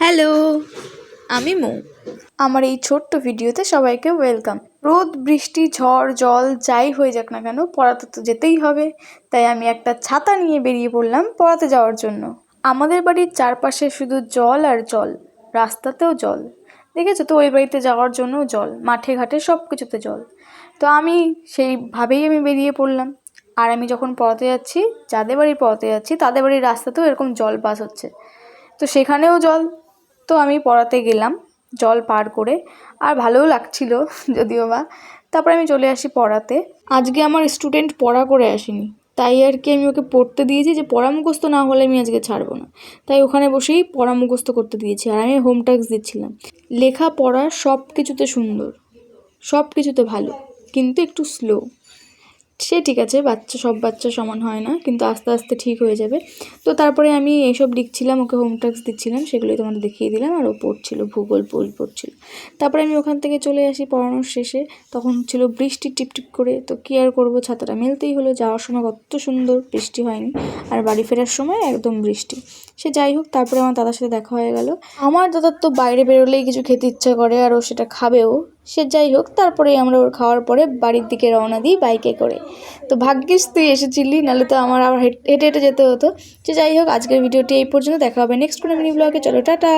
Hello. আমি মৌ। আমার এই ছোট্ট ভিডিওতে সবাইকে ওয়েলকাম। রোদ, বৃষ্টি, ঝড়, জল, যাই হয়ে যাক না কেন, পড়াতে তো যেতেই হবে। তাই আমি একটা ছাতা নিয়ে বেরিয়ে পড়লাম পড়াতে যাওয়ার জন্য। আমাদের বাড়ির চারপাশে শুধু জল আর জল, রাস্তাতেও জল। দেখেছ তো, ওই বাড়িতে যাওয়ার জন্য জল, মাঠে ঘাটে সব কিছুতে জল। তো আমি সেইভাবেই আমি বেরিয়ে পড়লাম। আর আমি যখন পড়াতে যাচ্ছি, যাদের বাড়ি পড়াতে যাচ্ছি, তাদের বাড়ির রাস্তাতেও এরকম জল পাস হচ্ছে। তো সেখানেও জল তো আমি পড়াতে গেলাম, জল পার করে। আর ভালোও লাগছিল যদিও বা। তারপরে আমি চলে আসি পড়াতে। আজকে আমার স্টুডেন্ট পড়া করে আসেনি। তাই আর কি আমি ওকে পড়তে দিয়েছি যে, পড়া মুখস্থ না হলে আমি আজকে ছাড়বো না। তাই ওখানে বসেই পড়া মুখস্থ করতে দিয়েছি আর আমি হোম টাস্ক দিচ্ছিলাম। লেখা পড়া সব কিছুতে সুন্দর সব কিছুতে ভালো, কিন্তু একটু স্লো সে ঠিক আছে, বাচ্চা, সব বাচ্চা সমান হয় না, কিন্তু আস্তে আস্তে ঠিক হয়ে যাবে। তো তারপরে আমি এইসব লিখছিলাম, ওকে হোম টাস্ক দিচ্ছিলাম, সেগুলোই তোমাদের দেখিয়ে দিলাম, আর ও পড়ছিল, ভূগোল বই পড়ছিল। তারপরে আমি ওখান থেকে চলে আসি পড়ানোর শেষে, তখন ছিল বৃষ্টি টিপটিপ করে, তো কী আর করব, ছাতাটা মেলতেই হলো, যাওয়ার সময় কত সুন্দর বৃষ্টি হয়নি, আর বাড়ি ফেরার সময় একদম বৃষ্টি। সে যাই হোক, তারপরে আমার দাদার সাথে দেখা হয়ে গেল। আমার দাদার তো বাইরে বেরোলেই কিছু খেতে ইচ্ছা করে, আর ও সেটা খাবেও সে যাই হোক তারপরে আমরা ওর খাওয়ার পরে বাড়ির দিকে রওনা দিই বাইকে করে। তো ভাগ্যিস তুই এসেছিলি, নাহলে তো আমার আবার হেঁটে হেঁটে যেতে হতো। সে যাই হোক, আজকের ভিডিওটি এই পর্যন্ত, দেখা হবে নেক্সট কোনো মিনি ব্লগে চলো, টাটা!